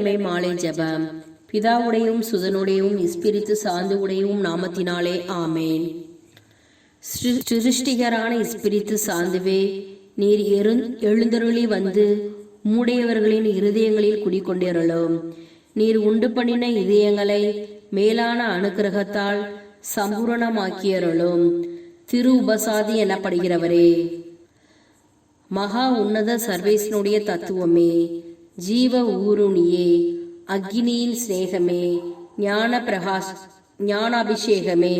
வெள்ளிக்கிழமை மாலை ஜெபம். பிதாவுடையும் சுதனுடையும் இஸ்பிரித்து சார்ந்து உடையும் நாமத்தினாலே ஆமேன். சிருஷ்டிகரான இஸ்பிரித்து சாந்துவே நீர் எழுந் எழுந்தருளி வந்து மூடையவர்களின் இருதயங்களில் குடிக்கொண்டிருளும் நீர் உண்டு பண்ணின இதயங்களை மேலான அனுக்கிரகத்தால் சம்பூரணமாக்கியருளும். திரு உபசாதி எனப்படுகிறவரே. மகா உன்னத சர்வேசனுடைய தத்துவமே. ஜீவ ஊருணியே அக்னியின் சிநேகமே ஞான பிரகாஷ் ஞானாபிஷேகமே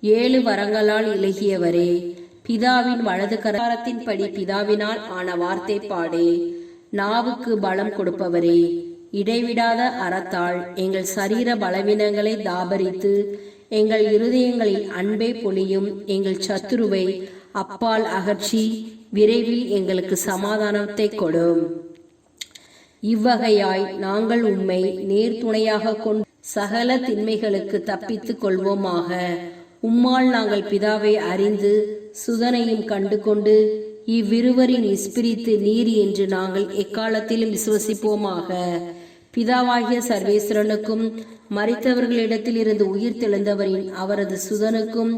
ஏழு வரங்களால் இலகியவரே பிதாவின் வலது கரத்தின்படி பிதாவினால் ஆன வார்த்தை பாடே நாவுக்கு பலம் கொடுப்பவரே இடைவிடாத அறத்தால் எங்கள் சரீர பலவீனங்களை தாபரித்து எங்கள் இருதயங்களில் அன்பே பொழியும் எங்கள் சத்துருவை அப்பால் அகற்றி விரைவில் எங்களுக்கு சமாதானத்தை கொடும். இவ்வகையாய் நாங்கள் உம்மை நேர்துணையாக கொண்டு சகல திண்மைகளுக்கு தப்பித்துக் கொள்வோமாக. உம்மால் நாங்கள் பிதாவை அறிந்து சுதனையும் கண்டு கொண்டு இவ்விருவரின் இஸ்பிரித்து நீர் என்று நாங்கள் எக்காலத்திலும் விசுவசிப்போமாக. பிதாவாகிய சர்வேஸ்வரனுக்கும் மறித்தவர்களிடத்தில் இருந்து உயிர் தெழுந்தவரின் அவரது சுதனுக்கும்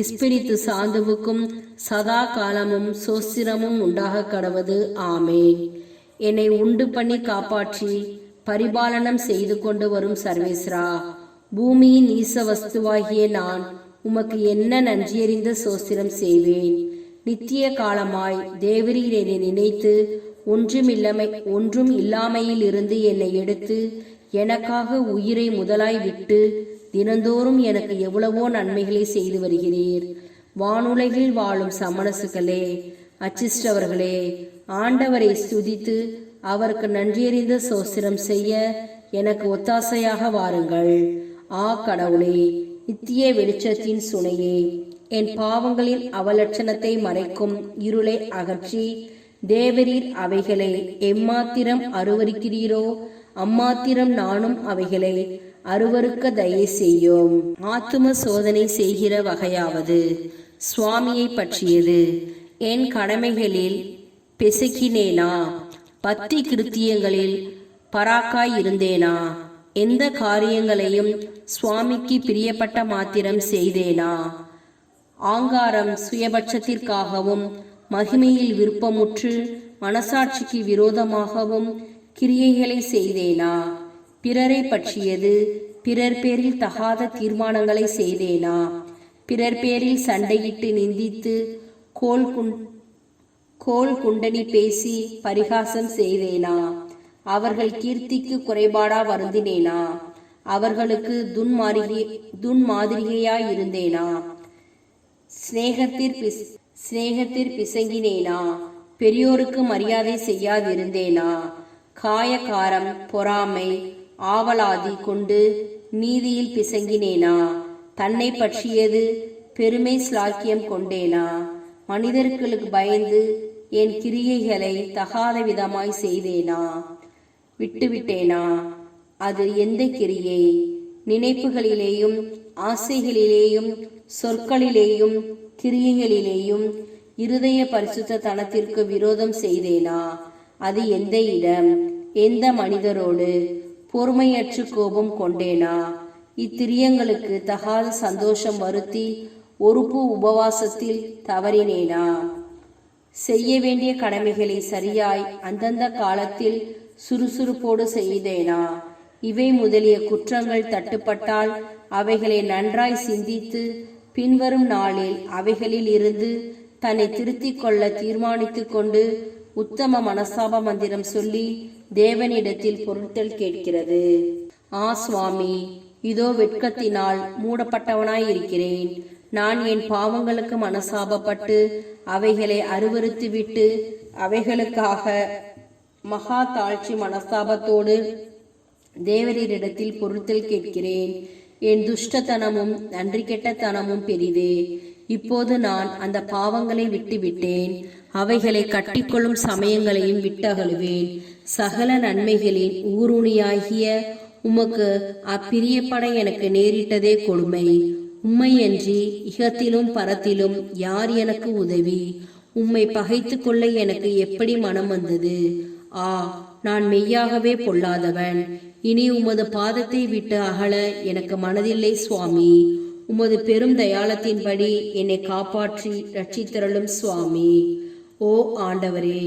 இஸ்பிரித்து சாந்துவுக்கும் சதா காலமும் சோஸ்திரமும் உண்டாக கடவது. ஆமேன். என்னை உண்டு பண்ணி காப்பாற்றி பரிபாலனம் செய்து கொண்டு வரும் சர்வேஸ்ரா பூமியின் ஈச வஸ்துவாகிய நான் உமக்கு என்ன நன்றியறிந்த சோஸ்திரம் செய்வேன். நித்திய காலமாய் தேவரீர் என்னை நினைத்து ஒன்றுமில்லமை ஒன்றும் இல்லாமையில் இருந்து என்னை எடுத்து எனக்காக உயிரை முதலாய் விட்டு தினந்தோறும் எனக்கு எவ்வளவோ நன்மைகளை செய்து வருகிறீர். வானுலகில் வாழும் சமணசுகளே அச்சிஷ்டவர்களே ஆண்டவரை ஸ்துதித்து அவருக்கு நன்றியறிந்த சோஸ்திரம் செய்ய எனக்கு ஒத்தாசையாக வாருங்கள். ஆ கடவுளே நித்திய வெளிச்சத்தின் சுனையே என் பாவங்களின் அவலட்சணத்தை மறைக்கும் இருளை அகற்றி தேவரீர் அவைகளை எம்மாத்திரம் அருவருக்கிறீரோ அம்மாத்திரம் நானும் அவைகளை அருவருக்க தயை செய்யும். ஆத்தும சோதனை செய்கிற வகையாவது சுவாமியை பற்றியது. என் கடமைகளில் பெசக்கினேனா பக்தி கிருத்தியங்களில் பராக்காய் இருந்தேனா எந்த காரியங்களையும் சுவாமிக்கு பிரியப்பட்ட மாத்திரம் செய்தேனா? ஆங்காரம் சுயபட்சத்திற்காகவும் மகிமையில் விருப்பமுற்று மனசாட்சிக்கு விரோதமாகவும் கிரியைகளை செய்தேனா? பிறரை பற்றியது பிறர் பேரில் தகாத தீர்மானங்களை செய்தேனா? பிறர் பேரில் சண்டையிட்டு நிந்தித்து கோல் குண் கோல் குண்டனி பேசி பரிகாசம் செய்தேனா? அவர்கள் கீர்த்திக்கு குறைபாடா வருந்தினேனா? அவர்களுக்கு துன்மாரிகை துன்மாதிரிகையாய் இருந்தேனா? சிநேகத்திற் பிஸ் சிநேகத்திற் பிசங்கினேனா? பெரியோருக்கு மரியாதை செய்யாதிருந்தேனா? காயக்காரம் பொறாமை ஆவலாதி கொண்டு நீதியில் பிசங்கினேனா? தன்னை பற்றியது பெருமை ஸ்லாக்கியம் கொண்டேனா? மனிதர்களுக்கு பயந்து என் கிரியைகளை தகாத விதமாய் செய்தேனா? விட்டுவிட்டேனா? அது எந்த கிரியை? நினைப்புகளிலேயும் ஆசைகளிலேயும் சொற்களிலேயும் கிரியைகளிலேயும் இருதய பரிசுத்த தனத்திற்கு விரோதம் செய்தேனா? அது எந்த இடம்? எந்த மனிதரோடு பொறுமையற்று கோபம் கொண்டேனா? இத்திரியங்களுக்கு தகாத சந்தோஷம் வருத்தி ஒருப்பு உபவாசத்தில் தவறினேனா? செய்ய வேண்டிய கடமைகளை சரியாய் அந்தந்த காலத்தில் சுறுசுறுப்போடு செய்தேனா? இவை முதலிய குற்றங்கள் தட்டுப்பட்டால் அவைகளை நன்றாய் சிந்தித்து பின்வரும் நாளில் அவைகளில் இருந்து தன்னை திருத்திக் கொள்ள தீர்மானித்துக் கொண்டு உத்தம மனசாப மந்திரம் சொல்லி தேவனிடத்தில் பொருட்கள் கேட்கிறது. ஆ சுவாமி இதோ வெட்கத்தினால் மூடப்பட்டவனாய் இருக்கிறேன். நான் என் பாவங்களுக்கு மனசாபப்பட்டு அவைகளை அருவருத்து விட்டு அவைகளுக்காக மகா தாழ்ச்சி மனஸ்தாபத்தோடு தேவரீரிடத்தில் பொருத்தல் கேட்கிறேன். என் துஷ்டத்தனமும் நன்றி கெட்டத்தனமும் பெரிதே. இப்போது நான் அந்த பாவங்களை விட்டுவிட்டேன். அவைகளை கட்டிக்கொள்ளும் சமயங்களையும் விட்டகழுவேன் சகல நன்மைகளின் ஊருணியாகிய உமக்கு அப்பிரியப்பட எனக்கு நேரிட்டதே கொடுமை. உம்மையன்றி இகத்திலும் பரத்திலும் யார் எனக்கு உதவி? உம்மை பகைத்து கொள்ள எனக்கு எப்படி மனம் வந்தது? ஆ நான் மெய்யாகவே பொல்லாதவன். இனி உமது பாதத்தை விட்டு அகல எனக்கு மனதில்லை சுவாமி. உமது பெரும் தயாளத்தின்படி என்னை காப்பாற்றி ரட்சித்திரளும் சுவாமி. ஓ ஆண்டவரே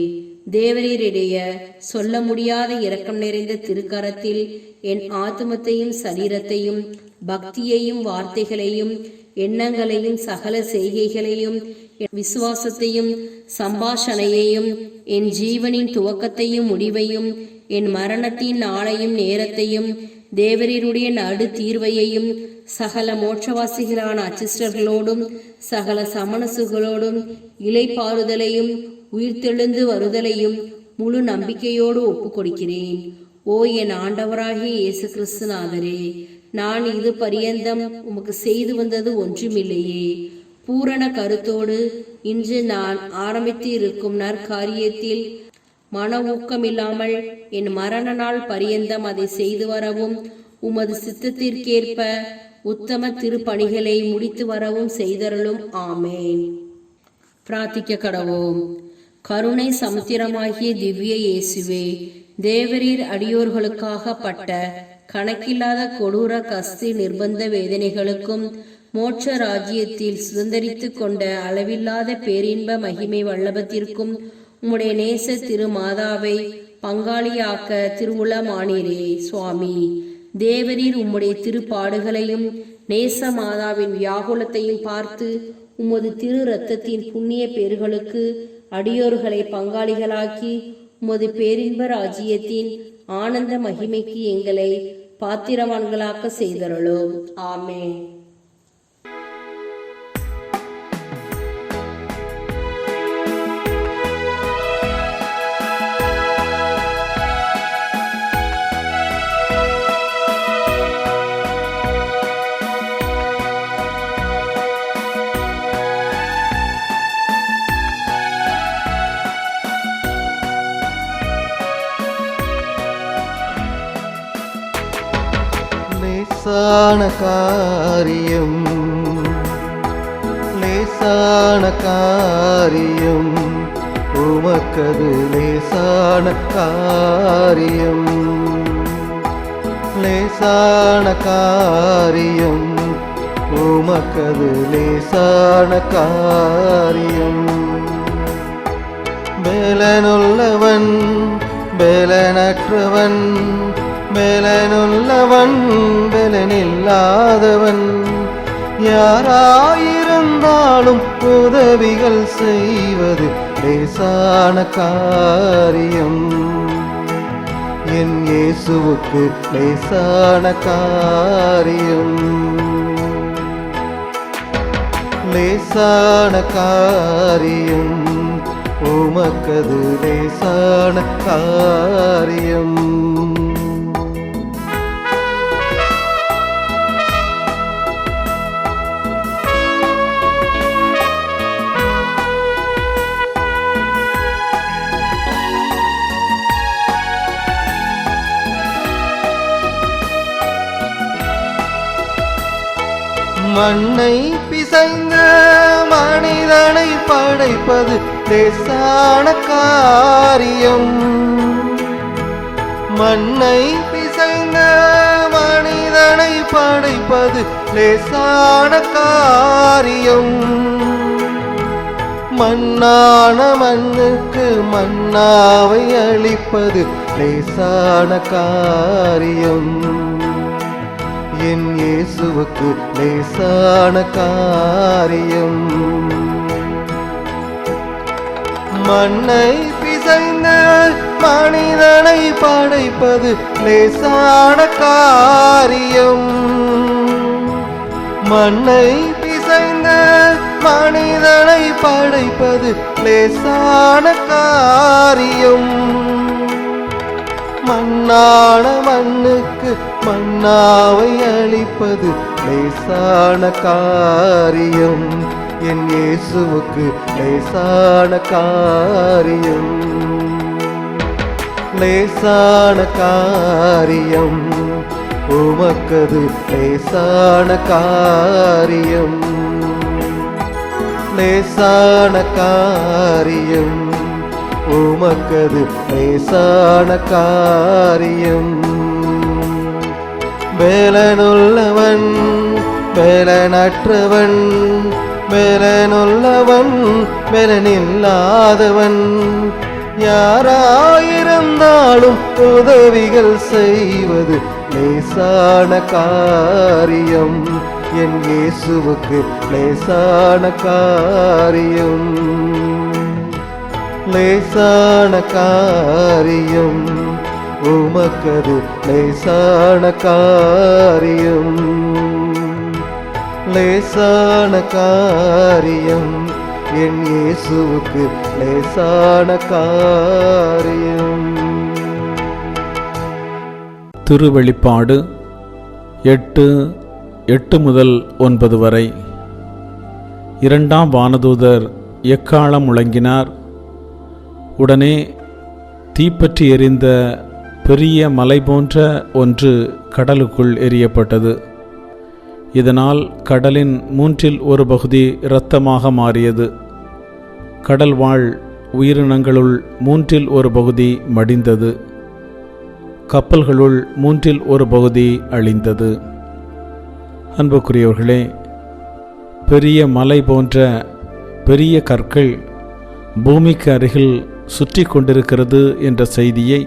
தேவரீரிடைய சொல்ல முடியாத இரக்கம் நிறைந்த திருக்கரத்தில் என் ஆத்மத்தையும் சரீரத்தையும் பக்தியையும் வார்த்தைகளையும் எண்ணங்களையும் சகல செய்கைகளையும் என் விசுவாசத்தையும் சம்பாஷணையையும் என் ஜீவனின் துவக்கத்தையும் முடிவையும் என் மரணத்தின் நாளையும் நேரத்தையும் தேவரீருடைய நடு தீர்வையையும் சகல மோட்சவாசிகளான அச்சிஸ்டர்களோடும் சகல சமணசுகளோடும் இலைப்பாறுதலையும் உயிர்த்தெழுந்து வருதலையும் முழு நம்பிக்கையோடு ஒப்புக்கொடுக்கிறேன். ஓ என் ஆண்டவராகிய இயேசு கிறிஸ்துநாதரே நான் இது பரியந்தம் உமக்கு செய்து வந்தது ஒன்றுமில்லையே. பூரண கருத்தோடு இன்று நான் ஆரம்பித்து இருக்கும் நற்காரியத்தில் மன ஊக்கமில்லாமல் என் மரண நாள் பரியந்தம் அதை செய்து வரவும் உமது சித்தத்திற்கேற்ப உத்தம திருப்பணிகளை முடித்து வரவும் செய்தருளும். ஆமேன். பிரார்த்திக்க கடவோம். கருணை சமுத்திரமாகிய திவ்ய இயேசுவே தேவரீர் அடியோர்களுக்காக பட்ட கணக்கில்லாத கொடூர கஸ்தி நிர்பந்த வேதனைகளுக்கும் மோட்ச ராஜ்யத்தில் சுதந்திரித்து கொண்ட அளவில்லாத பேரின்ப மகிமை வல்லபத்திற்கும் உம்முடைய நேச திருமாதாவை பங்காளியாக்க திருவுளமானீரே சுவாமி. தேவரீர் உம்முடைய திருப்பாடுகளையும் நேச மாதாவின் வியாகுலத்தையும் பார்த்து உமது திரு ரத்தத்தின் புண்ணிய பேர்களுக்கு அடியோர்களை பங்காளிகளாக்கி உமது பேரின்ப ராஜ்யத்தின் ஆனந்த மகிமைக்கு எங்களை பாத்திரவான்களாக்க செய்தருளோம். ஆமே லேசான காரியம் லேசான காரியம் உமக்கது லேசான காரியம். லேசான காரியம் உமக்கது லேசான காரியம். பேலனுள்ளவன் பேலனற்றவன் பேலனுள்ளவன் பேலனில்லாதவன் யாராயிருந்தாலும் உதவிகள் செய்வது லேசான காரியம். என் இயேசுவுக்கு லேசான காரியம். லேசான காரியம். உமக்கது லேசான காரியம். மண்ணை பிசைந்த மனிதனை படைப்பது லேசான காரியம். மண்ணை பிசைந்த மனிதனை படைப்பது லேசான காரியம். மண்ணான மண்ணுக்கு மண்ணாவை அளிப்பது லேசான காரியம். என் இயேசுவுக்கு லேசான காரியம். மண்ணை பிசைந்த மனிதனை படைப்பது லேசான காரியம். மண்ணை பிசைந்த மனிதனை படைப்பது லேசான காரியம். மண்ணான மண்ணுக்கு மண்ணாவை அளிப்பது லேசான காரியம். என் இயேசுவுக்கு லேசான காரியம். லேசான காரியம். உமக்கது லேசான காரியம். லேசான காரியம். உமக்கது லேசான காரியம். வேலனுள்ளவன் வேலனற்றவன் வேலனுள்ளவன் வேலனில்லாதவன் யாராயிருந்தாலும் உதவிகள் செய்வது லேசான காரியம். என் இயேசுவுக்கு லேசான காரியம். லேசான காரியம். உமக்கது லேசான காரியம். லேசான காரியம். என் இயேசுவுக்கு லேசான காரியம். திருவெளிப்பாடு எட்டு எட்டு முதல் ஒன்பது வரை. இரண்டாம் வானதூதர் எக்காலம் முழங்கினார்? உடனே தீப்பற்றி எரிந்த பெரிய மலை போன்ற ஒன்று கடலுக்குள் எரியப்பட்டது இதனால் கடலின் மூன்றில் ஒரு பகுதி இரத்தமாக மாறியது. கடல் வாழ் உயிரினங்களுள் மூன்றில் ஒரு பகுதி மடிந்தது. கப்பல்களுள் மூன்றில் ஒரு பகுதி அழிந்தது. அன்புக்குரியவர்களே பெரிய மலை போன்ற பெரிய கற்கள் பூமிக்கு அருகில் சுற்றி கொண்டிருக்கிறது என்ற செய்தியை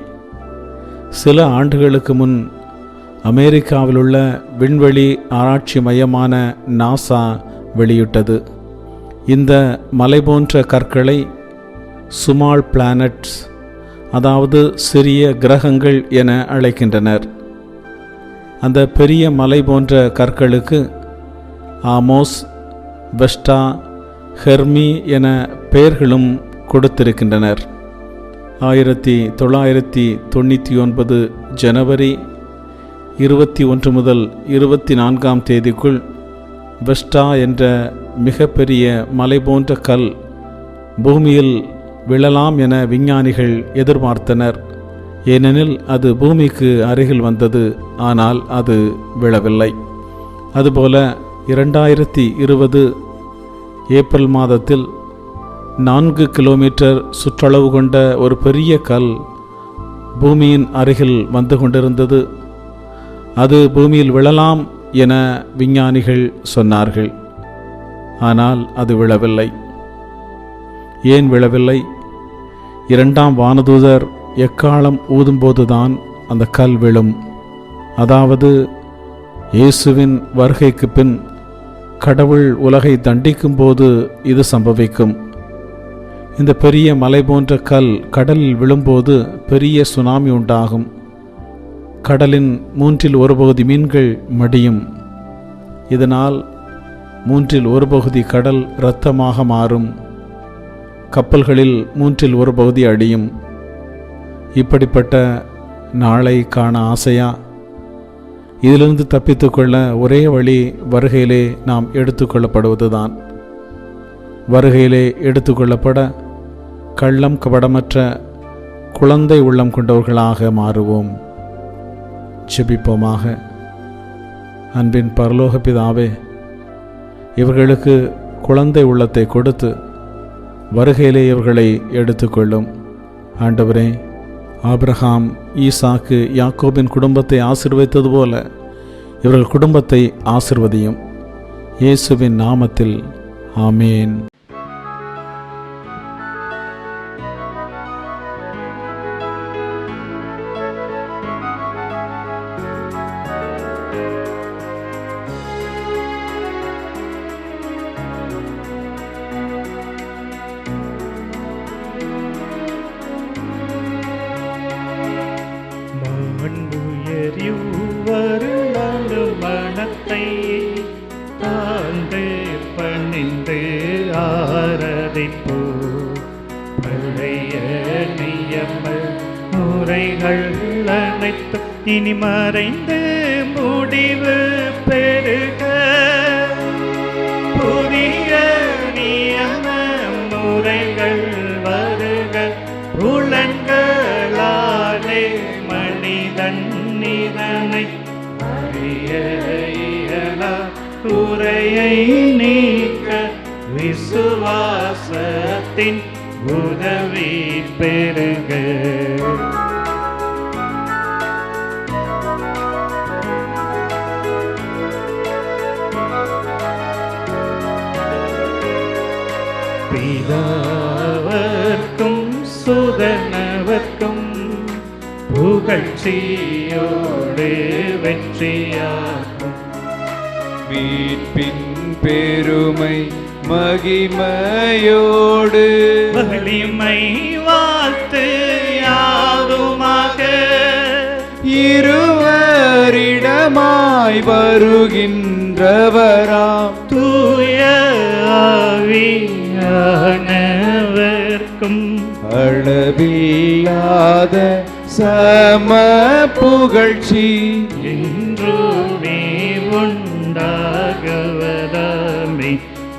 சில ஆண்டுகளுக்கு முன் அமெரிக்காவிலுள்ள விண்வெளி ஆராய்ச்சி மையமான நாசா வெளியிட்டது. இந்த மலை போன்ற கற்களை சுமால் பிளானட்ஸ் அதாவது சிறிய கிரகங்கள் என அழைக்கின்றனர். அந்த பெரிய மலை போன்ற கற்களுக்கு ஆமோஸ் வெஸ்டா ஹெர்மி என பெயர்களும் கொடுத்திருக்கின்றனர். ஆயிரத்தி தொள்ளாயிரத்தி தொண்ணூற்றி ஒன்பது ஜனவரி இருபத்தி ஒன்று முதல் இருபத்தி நான்காம் தேதிக்குள் வெஸ்டா என்ற மிகப்பெரிய மலை போன்ற கல் பூமியில் விழலாம் என விஞ்ஞானிகள் எதிர்பார்த்தனர். ஏனெனில் அது பூமிக்கு அருகில் வந்தது ஆனால் அது விழவில்லை. அதுபோல இரண்டாயிரத்தி இருபது ஏப்ரல் மாதத்தில் நான்கு கிலோமீட்டர் சுற்றளவு கொண்ட ஒரு பெரிய கல் பூமியின் அருகில் வந்து கொண்டிருந்தது. அது பூமியில் விழலாம் என விஞ்ஞானிகள் சொன்னார்கள். ஆனால் அது விழவில்லை. ஏன் விழவில்லை? இரண்டாம் வானதூதர் எக்காலம் ஊதும்போதுதான் அந்த கல் விழும். அதாவது இயேசுவின் வருகைக்கு பின் கடவுள் உலகை தண்டிக்கும் போது இது சம்பவிக்கும். இந்த பெரிய மலை போன்ற கல் கடலில் விழும்போது பெரிய சுனாமி உண்டாகும். கடலின் மூன்றில் ஒரு பகுதி மீன்கள் மடியும். இதனால் மூன்றில் ஒரு பகுதி கடல் இரத்தமாக மாறும். கப்பல்களில் மூன்றில் ஒரு பகுதி அடியும் இப்படிப்பட்ட நாளை காண ஆசையா? இதிலிருந்து தப்பித்துக்கொள்ள ஒரே வழி வருகையிலே நாம் எடுத்துக்கொள்ளப்படுவதுதான் வருகையிலே எடுத்துக்கொள்ளப்பட கள்ளம் கபடமற்ற குழந்தை உள்ளம் கொண்டவர்களாக மாறுவோம். ஜெபிப்போமாக. அன்பின் பரலோக பிதாவே இவர்களுக்கு குழந்தை உள்ளத்தை கொடுத்து வருகையிலே இவர்களை எடுத்துக்கொள்ளும். ஆண்டவரே ஆபிரகாம் ஈசாக்கு யாக்கோபின் குடும்பத்தை ஆசிர்வதித்தது போல இவர்கள் குடும்பத்தை ஆசிர்வதியும். இயேசுவின் நாமத்தில் ஆமேன். மாண்புயரிவருளாண்டு மனத்தை தாழ்ந்து பணிந்து ஆரதிப்போ. பழைய நியம முறைகள் அனைத்து இனி மறைந்து முடிவு பெருக குறையை நீக்க விசுவாசத்தின் உதவி பெருக பிதாவர்க்கும் சுதனவர்க்கும் புகழ்ச்சியோடு வெற்றியார் மீட்பின் பெருமை மகிமையோடு. வலிமை வாழ்த்து யாதுமாக இருவரிடமாய் வருகின்றவராம். தூய ஆவியானவர்க்கும். அளவில்லாத சம புகழ்ச்சி. என்றுமே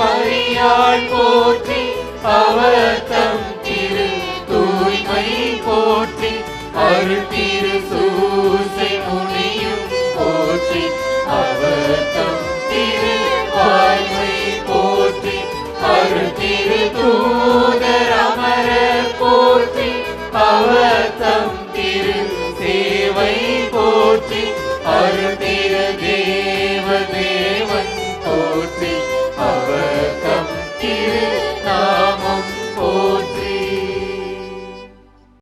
திரு